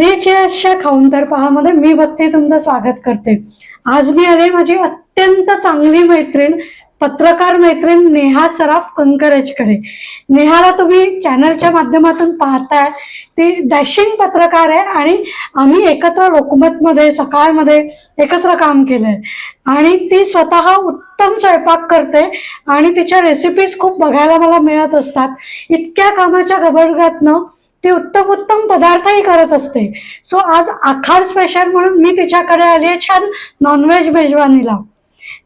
Three चेअर्सच्या counter पहामध्ये मी बघते तुमचं स्वागत करते. आज मी आले माझी अत्यंत चांगली मैत्रीण पत्रकार मैत्रीण नेहा सराफ कंकरेजकडे. नेहाला तुम्ही चॅनलच्या माध्यमातून पाहताय ती डॅशिंग पत्रकार आहे आणि आम्ही एकत्र लोकमतमध्ये सकाळमध्ये एकत्र काम केलंय. आणि ती स्वतः उत्तम स्वयंपाक करते आणि तिच्या रेसिपीज खूप बघायला मला मिळत असतात. इतक्या कामाच्या गबडगडतनं ती उत्तम उत्तम पदार्थही करत असते. सो आज आखाड स्पेशल म्हणून मी तिच्याकडे आली आहे. छान non veg मेजवानीला.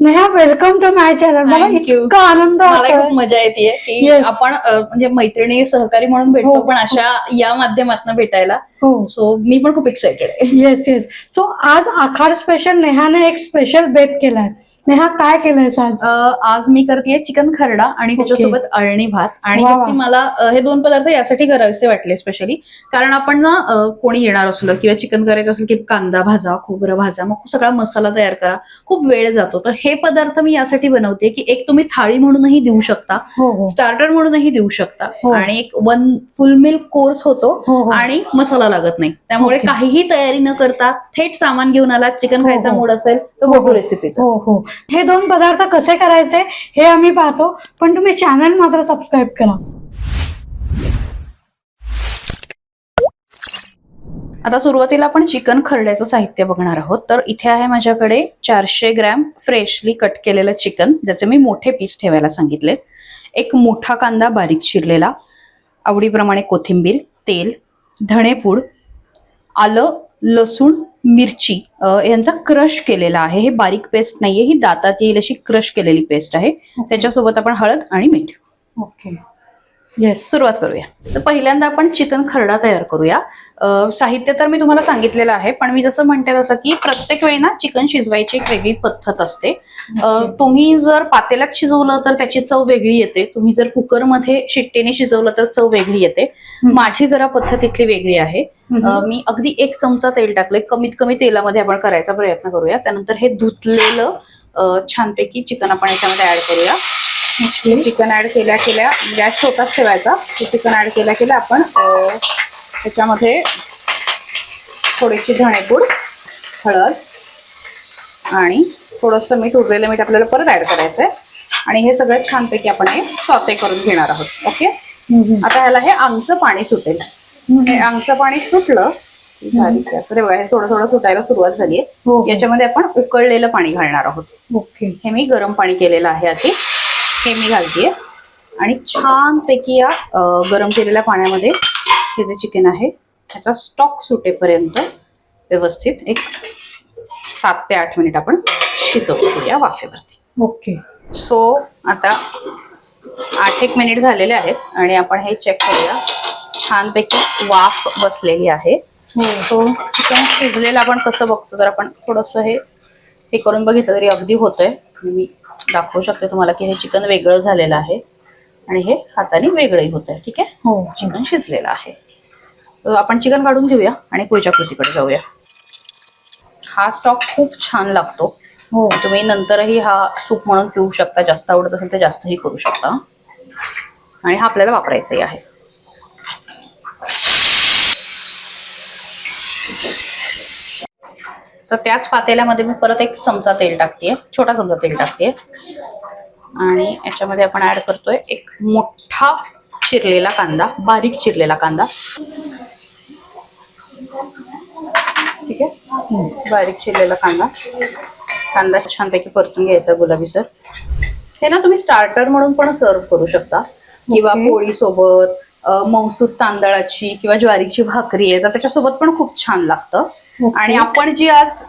Neha welcome to my channel मला. इतका आनंद मजा येते की. आपण म्हणजे मैत्रिणी सहकारी म्हणून भेटतो हो. पण अशा या माध्यमातून भेटायला. हो. सो मी पण खूप एक्साइटेड आहे. येस येस सो आज आखाड स्पेशल नेहाने एक स्पेशल बेत केलाय. नेहा काय केलंय आज? आज मी करते चिकन खरडा आणि त्याच्यासोबत अळणी भात. आणि ती. मला हे दोन पदार्थ यासाठी करावेसे वाटले स्पेशली कारण आपण ना कोणी येणार असलं किंवा चिकन करायचं असेल की कांदा भाजा खोबरं भाजा मग सगळा मसाला तयार करा. खूप वेळ जातो. तर हे पदार्थ मी यासाठी बनवते की एक तुम्ही थाळी म्हणूनही देऊ शकता. हो हो. स्टार्टर म्हणूनही देऊ शकता. हो. आणि एक वन फुल मिल्क कोर्स होतो. आणि मसाला लागत नाही. त्यामुळे. काहीही तयारी न करता थेट सामान घेऊन आला चिकन खायचा. मूड असेल तर हो, गो हे दोन पदार्थ कसे करायचे हे आम्ही पाहतो पण तुम्ही चॅनल मात्र सबस्क्राईब करा. आता सुरुवातीला आपण चिकन खरड्याचं साहित्य बघणार आहोत. तर इथे आहे माझ्याकडे चारशे ग्रॅम फ्रेशली कट केलेलं चिकन ज्याचे मी मोठे पीस ठेवायला सांगितले. एक मोठा कांदा बारीक चिरलेला आवडीप्रमाणे कोथिंबीर तेल धणेपूड आलं लसूण मिरची यांचा क्रश केलेला आहे. हे बारीक पेस्ट नाहीये ही दातात येईल अशी क्रश केलेली पेस्ट आहे. त्याच्यासोबत आपण हळद आणि मीठ. ओके. सुरुवात करूया. तर पहिल्यांदा आपण चिकन खरडा तयार करूया. अं, साहित्य तर मी तुम्हाला सांगितलेलं आहे पण मी जसं म्हणते तसं की प्रत्येक वेळी ना चिकन शिजवायची एक वेगळी पद्धत असते. अं, तुम्ही जर पातेल्यात शिजवलं तर त्याची चव वेगळी येते. तुम्ही जर कुकरमध्ये शिट्टीने शिजवलं तर चव वेगळी येते. हम्म. माझी जरा पद्धत इथली वेगळी आहे. अं, मी अगदी एक चमचा तेल टाकले कमीत कमी तेलामध्ये आपण करायचा प्रयत्न करूया. त्यानंतर हे धुतलेलं अं, छानपैकी चिकन आपण याच्यामध्ये ऍड करूया. चिकन ऍड केल्या केल्या गॅस छोटाच ठेवायचा. चिकन ऍड केल्या केल्या आपण त्याच्यामध्ये थोडीशी धणेपूड हळद आणि थोडंसं मीठ उरलेलं मीठ आपल्याला परत ऍड करायचंय. आणि हे सगळं छानपैकी आपण हे सॉते करून घेणार आहोत. ओके? आता ह्याला हे अंगचं पाणी सुटेल. हे अंगचं पाणी सुटलं हे थोडं थोडं सुटायला सुरुवात झाली हो. आहे याच्यामध्ये आपण उकळलेलं पाणी घालणार आहोत. ओके. हे मी गरम पाणी केलेलं आहे आधी. हे मी घालतीये. आणि छानपैकी या गरम केलेल्या पाण्यामध्ये हे जे चिकन आहे त्याचा स्टॉक सुटेपर्यंत व्यवस्थित एक सात ते आठ मिनिट आपण शिजवतो या वाफेवरती. ओके. सो आता आठ एक मिनिट झालेले आहेत आणि आपण हे चेक करूया. छानपैकी वाफ बसलेली आहे. सो चिकन शिजलेलं आपण कसं बघतो तर आपण थोडंसं हे हे करून बघितलं तरी अगदी होतंय. आणि मी दाखवू शकते तुम्हाला की हे चिकन वेगळं झालेलं आहे. आणि हे हाताने वेगळंही होत आहे ठीक आहे? हो. चिकन शिजलेलं आहे. आपण चिकन काढून घेऊया आणि पुढच्या कृतीकडे जाऊया. हा स्टॉक खूप छान लागतो. हो. तुम्ही नंतरही हा सूप म्हणून पिऊ शकता जास्त आवडत असेल तर जास्तही करू शकता. आणि हा आपल्याला वापरायचाही आहे. तर त्याच पातेल्यामध्ये मी परत एक चमचा तेल टाकतेय. छोटा चमचा तेल टाकतेय. आणि याच्यामध्ये आपण ऍड करतोय एक मोठा चिरलेला कांदा बारीक चिरलेला कांदा. ठीक आहे? बारीक चिरलेला कांदा. कांदा छानपैकी परतून घ्यायचा गुलाबीसर हे ना तुम्ही स्टार्टर म्हणून पण सर्व करू शकता. किंवा. पोळी सोबत मौसूद तांदळाची किंवा ज्वारीची भाकरी आहे तर त्याच्यासोबत पण खूप छान लागतं. आणि आपण जी आज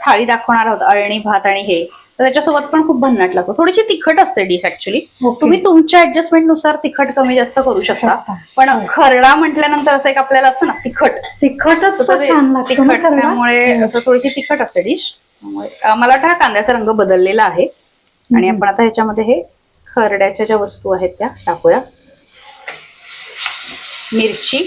थाळी दाखवणार आहोत अळणी भात आणि हे तर त्याच्यासोबत पण खूप भन्नाट लागतो थोडीशी तिखट असते डिश ऍक्च्युली. तुम्ही तुमच्या ऍडजस्टमेंटनुसार तिखट कमी जास्त करू शकता शकता. पण खरडा म्हटल्यानंतर असं एक आपल्याला असतं ना तिखट तिखटच तिखट? त्यामुळे हो. असं थोडीशी तिखट असते डिश मला वाटतं हा कांद्याचा रंग बदललेला आहे आणि. आपण आता ह्याच्यामध्ये हे खरड्याच्या ज्या वस्तू आहेत त्या टाकूया मिरची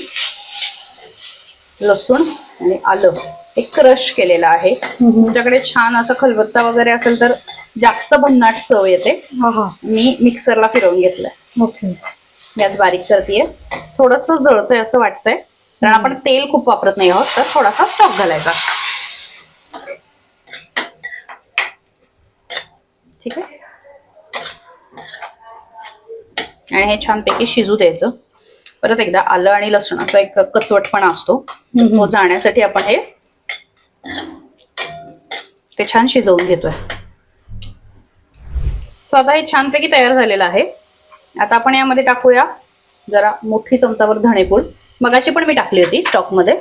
लसूण आणि आलं. हे क्रश केलेलं आहे. तुमच्याकडे छान असं खलबत्ता वगैरे असेल तर जास्त भन्नाट चव येते. हा हा. मी मिक्सरला फिरवून घेतलंय. ओके. गॅस बारीक करतेय. थोडस जळतंय असं वाटतंय. कारण आपण तेल खूप वापरत नाही आहोत तर थोडासा स्टॉक घालायचा. ठीक आहे? आणि हे छानपैकी शिजू द्यायचं. परत एकदा आलं आणि लसणाचा एक कचवटपणा असतो. तो जाण्यासाठी आपण हे ते छान शिजवून घेतोय. सो आता हे छानपैकी तयार झालेलं आहे. आता आपण यामध्ये टाकूया जरा मोठी चमचावर धणेपूड. मगाशी पण मी टाकली होती स्टॉकमध्ये.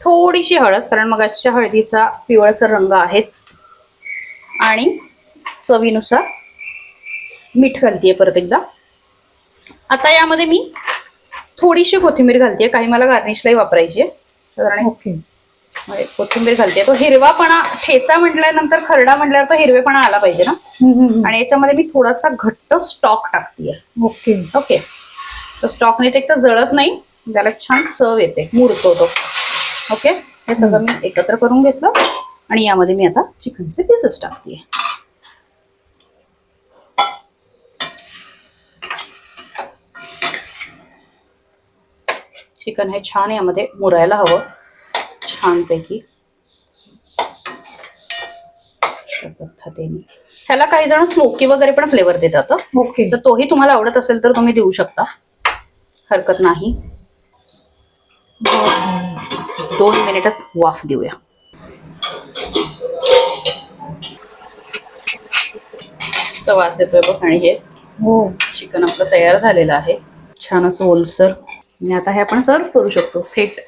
थोडीशी हळद कारण मगाच्या हळदीचा पिवळसर रंग आहेच. आणि चवीनुसार मीठ घालतीये परत एकदा. आता यामध्ये मी थोडीशी कोथिंबीर घालतेय काही मला गार्निशलाही वापरायची आहे. साधारण ओके. म्हणजे कोथिंबीर घालते. तो हिरवापणा ठेचा म्हटल्यानंतर खरडा म्हटल्यावर तो हिरवेपणा आला पाहिजे ना? आणि याच्यामध्ये मी थोडासा घट्ट स्टॉक टाकतीये. ओके. ओके. तर स्टॉकने ते एक तर जळत नाही त्याला छान चव येते. मुरतो तो. ओके? हे सगळं मी एकत्र करून घेतलं. आणि यामध्ये मी आता चिकनचे पीसेस टाकते चिकन हे छान यामध्ये मुरायला हवं. छानपैकी. ह्याला काही जण स्मोकी वगैरे पण फ्लेवर देतात. ओके. तर तोही तुम्हाला आवडत असेल तर तुम्ही देऊ शकता. हरकत नाही. दोन मिनिटात वाफ देऊया. वास येतोय बघ आणि हे. हो. चिकन आपलं तयार झालेलं आहे. छान असं ओलसर. आणि आता हे आपण सर्व करू शकतो थेट.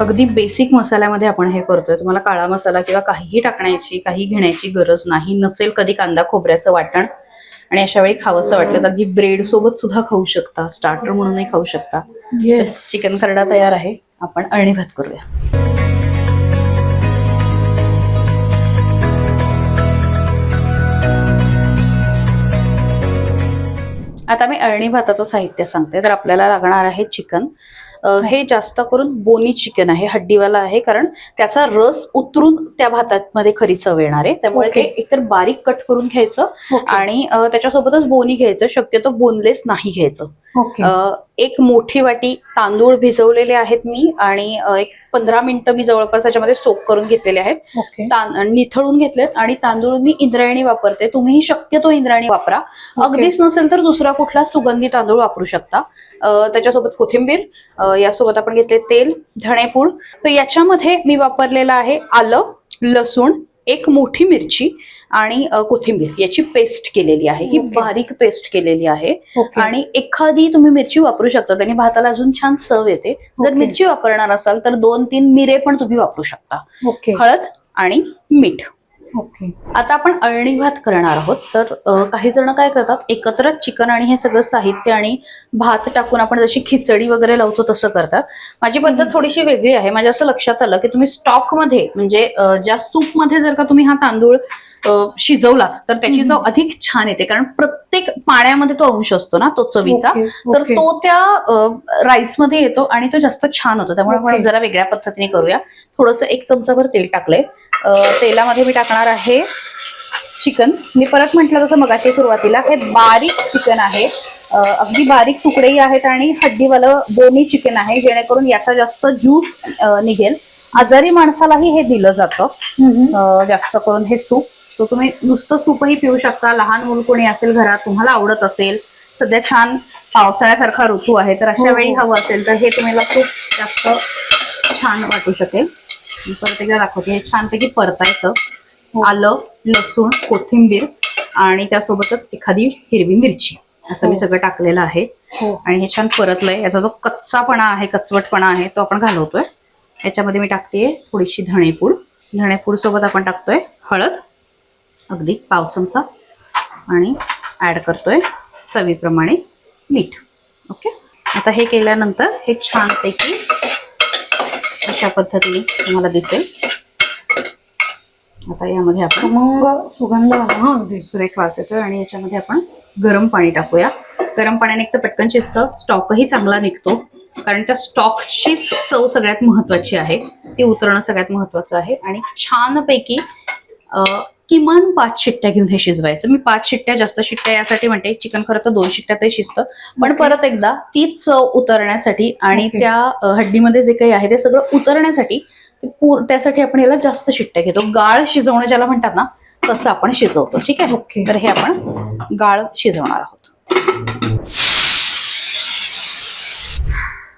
अगदी बेसिक मसाल्यामध्ये आपण हे करतोय. तुम्हाला काळा मसाला किंवा काहीही टाकण्याची काही घेण्याची गरज नाही नसेल कधी कांदा खोबऱ्याचं वाटण. आणि अशा वेळी खावंसं वाटलं तर अगदी ब्रेड सोबत सुद्धा खाऊ शकता स्टार्टर म्हणूनही खाऊ शकता. येस चिकन खरडा तयार आहे. आपण अळणी भात करूया. आता मी अळणी भाताचं साहित्य सांगते. तर आपल्याला लागणार आहे चिकन. हे जास्त करून बोनी चिकन आहे हड्डीवाला आहे कारण त्याचा रस उतरून त्या भातामध्ये खरी चव येणार आहे. त्यामुळे ते. एकतर बारीक कट करून घ्यायचं आणि त्याच्यासोबतच बोनी घ्यायचं. शक्यतो बोनलेस नाही घ्यायचं. एक मोठी वाटी तांदूळ भिजवलेले आहेत मी आणि एक पंधरा मिनिटं मी जवळपास त्याच्यामध्ये सोक करून घेतलेले आहेत. निथळून घेतलेत आणि तांदूळ मी इंद्रायणी वापरते. तुम्हीही शक्यतो इंद्रायणी वापरा. अगदीच नसेल तर दुसरा कुठला सुगंधी तांदूळ वापरू शकता. त्याच्यासोबत कोथिंबीर यासोबत आपण घेतले तेल धणेपूड. तर याच्यामध्ये मी वापरलेलं आहे आलं लसूण एक मोठी मिरची आणि कोथिंबीर याची पेस्ट केलेली आहे. ही Okay. बारीक पेस्ट केलेली आहे. आणि एखादी तुम्ही मिरची वापरू शकता. त्याने भाताला अजून छान चव येते. जर Okay. मिरची वापरणार असाल तर दोन तीन मिरे पण तुम्ही वापरू शकता. हळद आणि मीठ. ओके आता आपण अळणी भात करणार आहोत. तर अ, काही जण काय करतात एकत्र चिकन आणि हे सगळं साहित्य आणि भात टाकून आपण जशी खिचडी वगैरे लावतो तसं करतात. माझी पद्धत. थोडीशी वेगळी आहे. माझ्या असं लक्षात आलं की तुम्ही स्टॉकमध्ये म्हणजे अ, ज्या सूपमध्ये जर का तुम्ही हा तांदूळ अ, शिजवलात तर त्याची चव. अधिक छान येते. कारण प्रत्येक पाण्यामध्ये तो अंश असतो ना तो चवीचा. ओके, तर ओके. तो त्या राईसमध्ये येतो आणि तो जास्त छान होतो. त्यामुळे आपण ओके. जरा वेगळ्या पद्धतीने करूया. थोडंसं एक चमचाभर तेल टाकलंय. तेलामध्ये मी टाकणार आहे चिकन. मी परत म्हटलं तसं मगाशी सुरुवातीला हे बारीक चिकन आहे. अगदी बारीक तुकडेही आहेत आणि हड्डीवालं बोनी चिकन आहे जेणेकरून याचा जास्त ज्यूस निघेल. आजारी माणसालाही हे दिलं जातं. जास्त करून हे सूप. तो तुम्ही नुसतं सूपही पिऊ शकता. लहान मूल कोणी असेल घरात तुम्हाला आवडत असेल. सध्या छान पावसाळ्यासारखा ऋतू आहे तर अशा हो, वेळी हो. हवं असेल तर हे तुम्हाला खूप जास्त छान वाटू शकेल. मी परत एकदा दाखवते. हे छानपैकी परतायचं. आलं लसूण कोथिंबीर आणि त्यासोबतच एखादी हिरवी मिरची. असं मी हो. सगळं टाकलेलं आहे. हो. आणि हे छान परतलंय. याचा जो कच्चापणा आहे कचवटपणा आहे तो आपण घालवतोय. याच्यामध्ये मी टाकते थोडीशी धणेपूड. धणेपूड सोबत आपण टाकतोय हळद अगदी पाव चमचा. आणि ऍड करतोय चवीप्रमाणे मीठ. ओके? आता हे केल्यानंतर हे छानपैकी अशा पद्धतीने तुम्हाला दिसेल. आता यामध्ये आपण मग सुगंध हा सुरेख वास येतोय आणि याच्यामध्ये आपण गरम पाणी टाकूया. गरम पाण्याने एक तर पटकन शिजतं स्टॉकही चांगला निघतो. कारण त्या स्टॉकचीच चव सगळ्यात महत्वाची आहे. ती उतरणं सगळ्यात महत्वाचं आहे. आणि छानपैकी किमान पाच शिट्ट्या घेऊन हे शिजवायचं. मी पाच शिट्ट्या जास्त शिट्ट्या यासाठी म्हणते चिकन खरं तर दोन शिट्ट्या ते शिजतं. पण. परत एकदा तीच चव उतरण्यासाठी आणि. त्या हड्डीमध्ये जे काही आहे ते सगळं उतरण्यासाठी त्यासाठी आपण याला जास्त शिट्ट्या घेतो. गाळ शिजवणं ज्याला म्हणतात ना तसं आपण शिजवतो. ठीक आहे? ओके. तर हे आपण गाळ शिजवणार आहोत.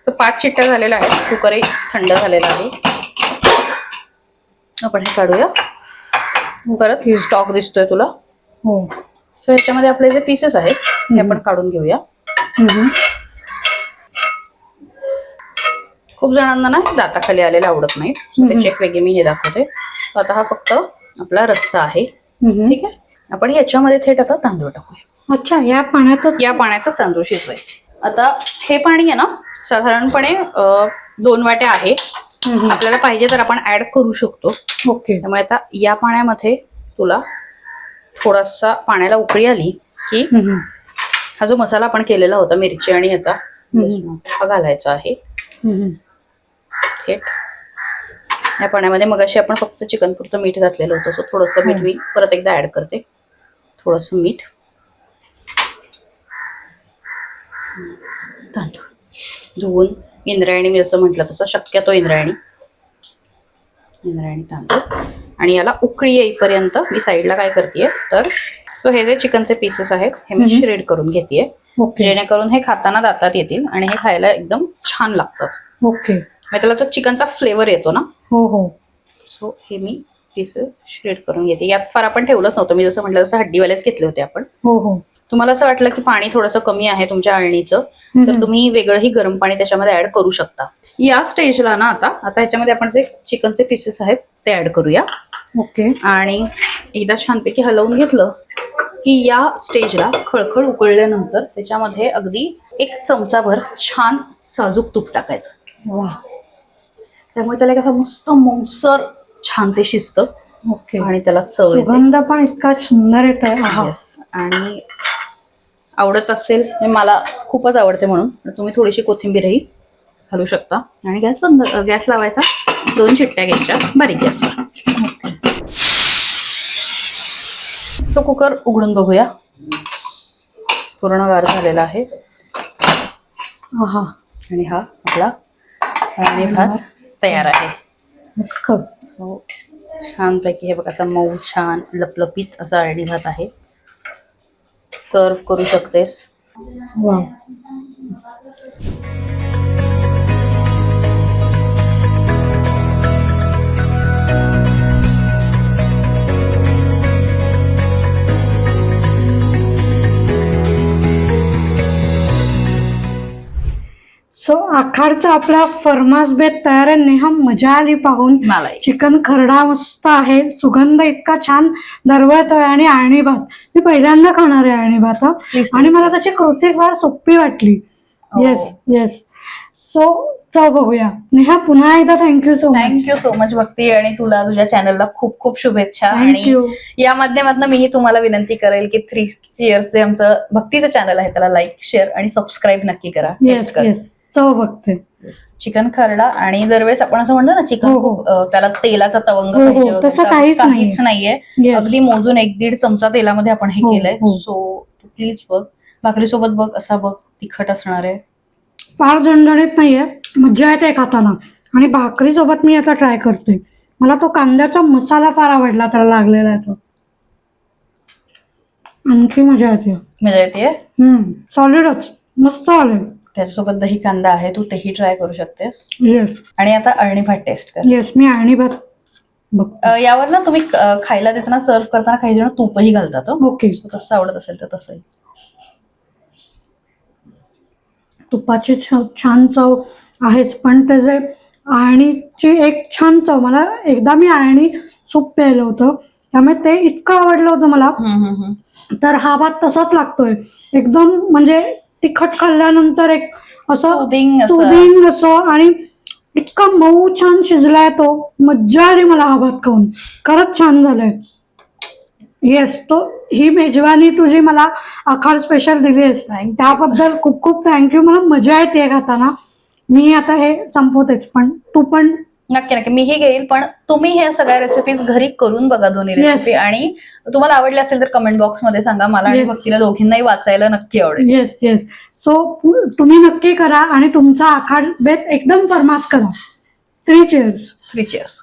तर पाच चिट्ट्या झालेल्या आहेत. कुकरही थंड झालेला आहे. आपण हे काढूया. परत स्टॉक दिसतोय तुला. हो. सो ह्याच्यामध्ये आपले जे पीसेस आहेत हे आपण काढून घेऊया. खूप जणांना ना दाताखाली आलेले आवडत नाहीत So त्याची एक वेगळी मी हे दाखवते. आता हा फक्त आपला रस्सा आहे. ठीक आहे? आपण याच्यामध्ये थेट आता तांदूळ टाकूया. अच्छा या पाण्यातच? या पाण्यातच तांदूळ शिजवायचे. आता हे पाणी आहे ना साधारणपणे दोन वाट्या आहे. आपल्याला पाहिजे तर आपण ऍड करू शकतो. ओके. त्यामुळे आता या पाण्यामध्ये तुला थोडासा पाण्याला उकळी आली की. हा जो मसाला आपण केलेला होता मिरची आणि ह्याचा हम्म. हा घालायचा आहे. थेट. या पाण्यामध्ये मगाशी आपण फक्त चिकन पुरतं मीठ घातलेलं होतं. सो थोडंसं मीठ मी परत एकदा ऍड करते. थोडंसं मीठ. तांदूळ. धुवून. इंद्रायणी मी जसं म्हटलं तसं शक्यतो इंद्रायणी. इंद्रायणी तांदूळ आणि याला उकळी येईपर्यंत मी साईडला काय करते तर सो हे जे चिकनचे पीसेस आहेत हे मी. श्रेड करून घेते जेणेकरून हे खाताना दातात येतील आणि हे खायला एकदम छान लागतात. ओके. मग त्याला तो चिकनचा फ्लेवर येतो ना? हो हो. सो हे मी पीसेस श्रेड करून घेते. यात फार आपण ठेवलंच नव्हतं. मी जसं म्हटलं तसं हड्डीवालेच घेतले होते आपण. हो हो. तुम्हाला असं वाटलं की पाणी थोडंसं कमी आहे तुमच्या अळणीचं हम्म. तर तुम्ही वेगळंही गरम पाणी त्याच्यामध्ये ऍड करू शकता. या स्टेजला ना आता आता ह्याच्यामध्ये आपण जे चिकनचे पीसेस आहेत ते ऍड करूया. ओके. आणि एकदा छानपैकी हलवून घेतलं की या स्टेजला खळखळ उकळल्यानंतर त्याच्यामध्ये अगदी एक चमचाभर छान साजूक तूप टाकायचं. वा. त्यामुळे त्याला एक असं मस्त मौसर छान ते शिजतं. ओके. आणि त्याला चव सुगंध पण इतका सुंदर येत आहे. आणि आवडत असेल म्हणजे मला खूपच आवडते म्हणून. तुम्ही थोडीशी कोथिंबीरही घालू शकता. आणि गॅस बंद गॅस लावायचा. दोन शिट्ट्या घ्यायच्या. बारीक गॅसवर सो कुकर उघडून बघूया. पूर्ण गार झालेला आहे. हा आणि हा आपला अळणी भात तयार आहे. मस्त. सो छानपैकी हे बघा असा मऊ छान लपलपीत असा अळणी भात आहे. सर्व करू शकतेस. वा. सो आखाडचा आपला फरमास बेत तयार आहे. नेहा मजा आली पाहून. चिकन खरडा मस्त आहे. सुगंध इतका छान. दरवळतोय आणि आळणी भात. मी पहिल्यांदा खाणार आहे आळणी भात आणि मला त्याची कृती फार सोपी वाटली. हो. Yes yes. सो चव बघूया. नेहा पुन्हा एकदा thank you so much thank you so much Bhakti आणि तुला तुझ्या चॅनलला खूप खूप शुभेच्छा. आणि या माध्यमातून मीही तुम्हाला विनंती करेल की थ्री चिअर्स जे आमचं भक्तीचं चॅनल आहे त्याला लाईक शेअर आणि सबस्क्राईब नक्की करा. चव बघते. चिकन खरडा आणि दरवेळेस आपण असं म्हणतो ना चिकन हो, हो. खूप त्याला तेलाचा तवंग हो. पाहिजे काहीच नाहीये. अगदी मोजून एक दीड चमचा तेलामध्ये आपण हे केलंय. सो प्लीज बघ. भाकरीसोबत बघ असा बघ तिखट असणार आहे. फार झणझणीत नाहीये. मज्जा येते खाताना. आणि भाकरी सोबत मी आता ट्राय करते मला तो कांद्याचा मसाला फार आवडला त्याला लागलेला आहे तो. आणखी मजा येते. मजा येते? सॉलिडच मस्त आले त्याच्यासोबत दही कांदा आहे तू तेही ट्राय करू शकतेस. येस आणि आता अळणी भात टेस्ट कर. येस मी आणि भात बघ अ, यावर ना तुम्ही अ, खायला देताना सर्व करताना काही जण तूपही घालतात हं. ओके So, तसं आवडत असेल तर तसंही. तुपाची छ- छान चव आहेच पण त्याचे आळणीची एक छान चव. मला एकदा मी आळणी सूप प्यायलं होतं त्यामुळे ते इतकं आवडलं होतं मला. तर हा भात तसाच लागतोय. एकदम म्हणजे तिखट खाल्ल्यानंतर एक असं. सुदिंग असं. आणि इतका मऊ छान शिजलाय तो मज्जा आली मला हा भात खाऊन. खरंच छान झालंय. येस तो ही मेजवानी तुझी मला आखाड स्पेशल दिलीस Thank you. त्याबद्दल खूप खूप थँक्यू मला मजा येते खाताना. मी आता हे संपवतेच पण तू पण नक्की नक्की. मीही घेईल पण तुम्ही ह्या सगळ्या रेसिपीज घरी करून बघा दोन्ही Yes. रेसिपी आणि तुम्हाला आवडले असेल तर कमेंट बॉक्समध्ये सांगा. मला आणि Yes. भक्तीला दोघींनाही वाचायला नक्की आवडेल. येस येस सो तुम्ही नक्की करा आणि तुमचा आखाड बेत एकदम परमास करा. Three chairs three chairs